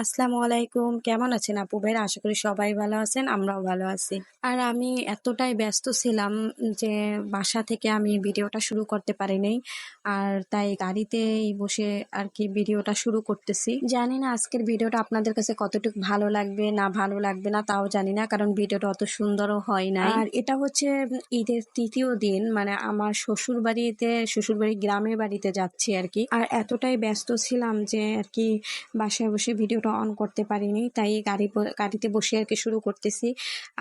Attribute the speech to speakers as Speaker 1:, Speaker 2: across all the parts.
Speaker 1: আসসালামু আলাইকুম। কেমন আছেন আপু ভাইরা আশা করি সবাই ভালো আছেন, আমরাও ভালো আছি। আর আমি এতটাই ব্যস্ত ছিলাম যে বাসা থেকে আমি ভিডিওটা শুরু করতে পারিনি, আর তাই গাড়িতেই বসে আর কি ভিডিওটা শুরু করতেছি। জানি না আজকের ভিডিওটা আপনাদের কাছে কতটুকু ভালো লাগবে, না ভালো লাগবে না, তাও জানি না, কারণ ভিডিওটা অত সুন্দরও হয় না আর এটা হচ্ছে ঈদের তৃতীয় দিন মানে আমার শ্বশুর বাড়িতে শ্বশুর বাড়ি গ্রামের বাড়িতে যাচ্ছি আর কি। আর এতটাই ব্যস্ত ছিলাম যে আর কি বাসায় বসে ভিডিওটা অন করতে পারিনি, তাই গাড়ি গাড়িতে বসে আর কি শুরু করতেছি।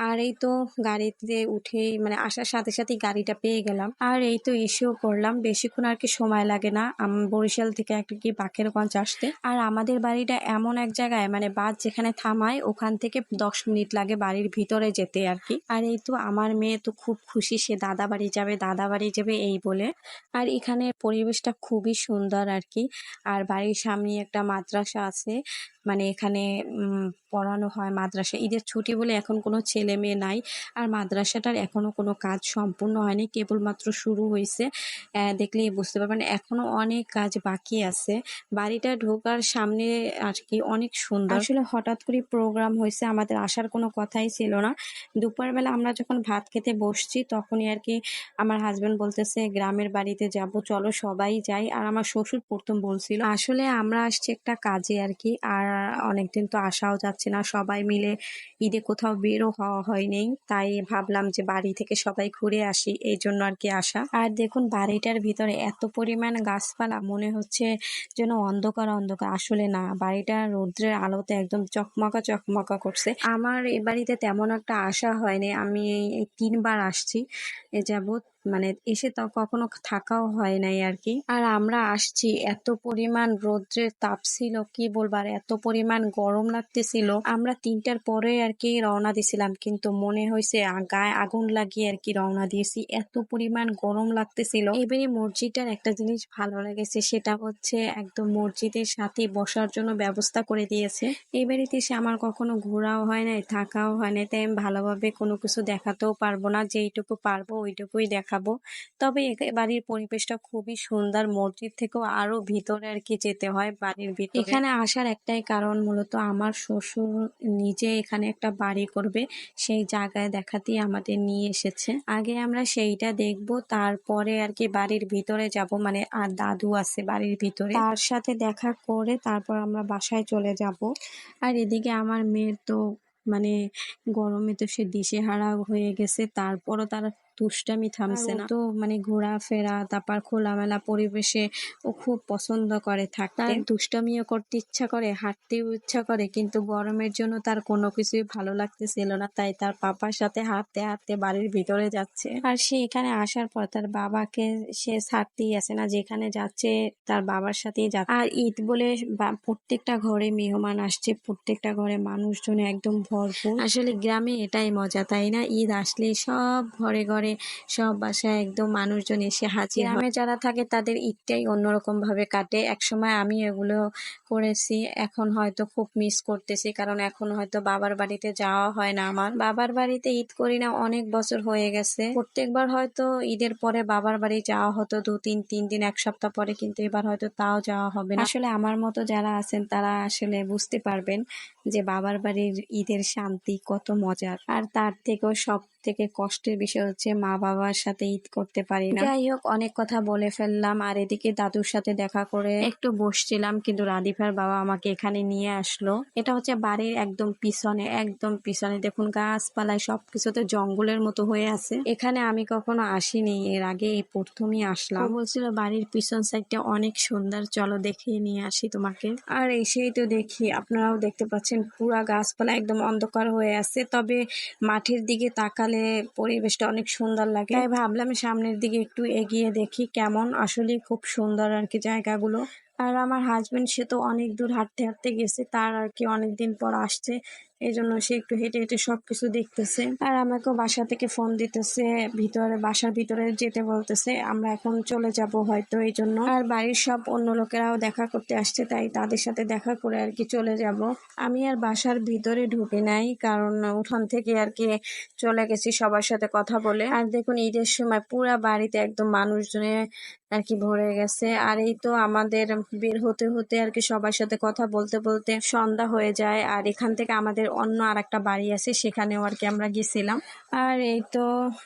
Speaker 1: আর এই তো গাড়িতে উঠে মানে আসার সাথে সাথেই গাড়িটা পেয়ে গেলাম। আর এই তো এসেও পড়লাম, বেশিক্ষণ আর কি সময় লাগে না। বরিশাল থেকে একটা কি বাকেরগঞ্জ আসতে। আর আমাদের বাড়িটা এমন এক জায়গায় মানে বাস যেখানে থামায়, ওখান থেকে দশ মিনিট লাগে বাড়ির ভিতরে যেতে আর কি। আর এই তো আমার মেয়ে তো খুব খুশি, সে দাদা বাড়ি যাবে, দাদা বাড়ি যাবে এই বলে। আর এখানে পরিবেশটা খুবই সুন্দর আর কি। আর বাড়ির সামনে একটা মাদ্রাসা আছে মানে এখানে পড়ানো হয় মাদ্রাসা ঈদের ছুটি বলে এখন কোনো ছেলে মেয়ে নাই আর মাদ্রাসাটার এখনও কোনো কাজ সম্পূর্ণ হয়নি, কেবলমাত্র শুরু হয়েছে দেখলেই বুঝতে পারবেন এখনও অনেক কাজ বাকি আছে। বাড়িটা ঢোকার সামনে আর কি অনেক সুন্দর। আসলে হঠাৎ করে প্রোগ্রাম হয়েছে আমাদের আসার কোনো কথাই ছিল না। দুপুরবেলা আমরা যখন ভাত খেতে বসছি, তখনই আর কি আমার হাজব্যান্ড বলতেছে, গ্রামের বাড়িতে যাব, চলো সবাই যাই। আর আমার শ্বশুর প্রথম বলছিল, আসলে আমরা আসছি একটা কাজে আর কি। আর অনেকদিন তো আসাও যাচ্ছে না। সবাই মিলে ঈদে কোথাও বেরো হওয়া হয়নি তাই ভাবলাম যে বাড়ি থেকে সবাই ঘুরে আসি। এই জন্য আর কি আসা আর দেখুন, বাড়িটার ভিতরে এত পরিমাণ গাছপালা, মনে হচ্ছে যেন অন্ধকার অন্ধকার। আসলে না, বাড়িটা রৌদ্রের আলোতে একদম চকমকা চকমকা করছে। আমার এ বাড়িতে তেমন একটা আশা হয়নি। আমি তিনবার আসছি। এ যাবৎ মানে এসে তো কখনো থাকাও হয় নাই আর কি আর আমরা আসছি, এত পরিমাণ রৌদ্রের তাপ ছিল, কি বলব, আর এত পরিমাণ গরম লাগতেছিল। আমরা তিনটার পরে আর কি রওনা দিছিলাম, কিন্তু মনে হয়েছে গায়ে আগুন লাগিয়ে আর কি রওনা দিয়েছি। এত পরিমাণ গরম লাগতেছিল। এবারে মসজিদটার একটা জিনিস ভালো লেগেছে, সেটা হচ্ছে একদম মসজিদের সাথে বসার জন্য ব্যবস্থা করে দিয়েছে। বাড়িতে এসে আমার কখনো ঘোরাও হয় নাই, থাকাও হয় নাই, তাই আমি ভালোভাবে কোনো কিছু দেখাতেও পারব না, যেইটুকু পারব ওইটুকুই দেখাবো। তবে বাড়ির পরিবেশটা খুবই সুন্দর। মসজিদ থেকেও আরও ভিতরে আর কি যেতে হয় বাড়ির ভিতরে। এখানে আসার একটাই কারণ মূলত আমার শ্বশুর নিজে এখানে একটা বাড়ি করবে। সেই জায়গায় দেখাতেই আমাদের নিয়ে এসেছে। আগে আমরা সেইটা দেখব, তারপরে আর কি বাড়ির ভিতরে যাব। মানে আর দাদু আছে বাড়ির ভিতরে। তার সাথে দেখা করে তারপর আমরা বাসায় চলে যাব। আর এদিকে আমার মেয়ের তো মানে গরমে তো সে দিশেহারা হয়ে গেছে। তারপরও তার দুষ্টামি থামছে না। তো মানে ঘোরাফেরা তারপর খোলামেলা পরিবেশে ও খুব পছন্দ করে থাকতে। দুষ্টামিও করতে ইচ্ছা করে হাঁটতেও ইচ্ছা করে কিন্তু গরমের জন্য তার কোনো কিছুই ভালো লাগতেছিল না তাই তার পাপার সাথে হাঁটতে হাঁটতে বাড়ির ভিতরে যাচ্ছে। আর সে এখানে আসার পর তার বাবাকে সে ছাড়তেই আসে না যেখানে যাচ্ছে তার বাবার সাথেই যাচ্ছে। আর ঈদ বলে প্রত্যেকটা ঘরে মেহমান আসছে প্রত্যেকটা ঘরে মানুষজন একদম ভরপুর। আসলে গ্রামে এটাই মজা তাই না? ঈদ আসলে সব ঘরে ঘরে সব বাসায় একদম মানুষজন এসে হাজির গ্রামে যারা থাকে তাদের ঈদটাই অন্যরকম ভাবে কাটে। একসময় আমি এগুলো করেছি, এখন হয়তো খুব মিস করতেছি, কারণ এখন হয়তো বাবার বাড়িতে যাওয়া হয় না আমার। বাবার বাড়িতে ঈদ করি না, অনেক বছর হয়ে গেছে। প্রত্যেকবার হয়তো ঈদের পরে বাবার বাড়ি যাওয়া হতো, দু, তিন তিন দিন, এক সপ্তাহ পরে কিন্তু এবার হয়তো তাও যাওয়া হবে না। আসলে আমার মতো যারা আছেন তারা আসলে বুঝতে পারবেন যে বাবার বাড়ির ঈদের শান্তি কত মজার। আর তার থেকেও সব থেকে কষ্টের বিষয় হচ্ছে মা বাবার সাথে ঈদ করতে পারি না। যাই হোক, অনেক কথা বলে ফেললাম। আর এদিকে দাদুর সাথে দেখা করে একটু বসছিলাম, কিন্তু রাদিফার বাবা আমাকে এখানে নিয়ে আসলো। এটা হচ্ছে বাড়ির একদম পিছনে একদম পিছনে। দেখুন, গাছপালায় সবকিছুতে জঙ্গলের মতো হয়ে আছে। এখানে আমি কখনো আসিনি, এর আগে এই প্রথমই আসলাম। বলছিল, বাড়ির পিছন সাইডটা অনেক সুন্দর, চলো দেখে নিয়ে আসি তোমাকে। আর এসেই তো দেখি, আপনারাও দেখতে পাচ্ছেন, পুরা গাছপালা একদম অন্ধকার হয়ে আছে। তবে মাঠের দিকে তাকালে পরিবেশটা অনেক সুন্দর লাগে। তাই ভাবলাম সামনের দিকে একটু এগিয়ে দেখি কেমন আসলে খুব সুন্দর আর কি জায়গাগুলো। আর আমার হাজবেন্ড সে তো অনেক দূর হাঁটতে হাঁটতে গেছে, তার আর কি অনেক দিন পর আসছে। এই জন্য সে একটু হেঁটে হেঁটে সবকিছু দেখতেছে। আর আমাকেও বাসা থেকে ফোন দিতেছে, ভিতরে বাসার ভিতরে যেতে বলতেছে, আমরা এখন চলে যাব হয়তো এই জন্য। আর বাড়ির সব অন্য লোকেরাও দেখা করতে আসছে, তাই তাদের সাথে দেখা করে আর কি চলে যাব। আমি আর বাসার ভিতরে ঢুকে নাই, কারণ উঠান থেকে আর কি চলে গেছি সবার সাথে কথা বলে। আর দেখুন, ঈদের সময় পুরা বাড়িতে একদম মানুষজনে আর কি ভরে গেছে। আর এই তো আমাদের বের হতে হতে আর কি সবার সাথে কথা বলতে বলতে সন্ধ্যা হয়ে যায়। আর এখান থেকে আমাদের অন্য আর একটা বাড়ি আছে, সেখানেও আর কি আমরা গেছিলাম। আর এই তো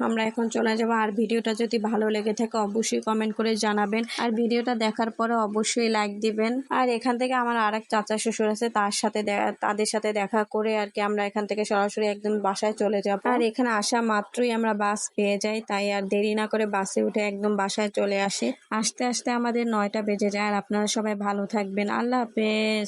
Speaker 1: আমরা এখন চলে যাব। আর ভিডিওটা যদি ভালো লেগে থাকে অবশ্যই কমেন্ট করে জানাবেন। আর ভিডিওটা দেখার পরে অবশ্যই লাইক দিবেন। আর এখান থেকে আমার আর এক চাচা শ্বশুর আছে, তার সাথে তাদের সাথে দেখা করে আর কি আমরা এখান থেকে সরাসরি একদম বাসায় চলে যাব। আর এখানে আসা মাত্রই আমরা বাস পেয়ে যাই, তাই আর দেরি না করে বাসে উঠে একদম বাসায় চলে আসি। আসতে আসতে আমাদের নয়টা বেজে যায়। আর আপনারা সবাই ভালো থাকবেন। আল্লাহ হাফেজ।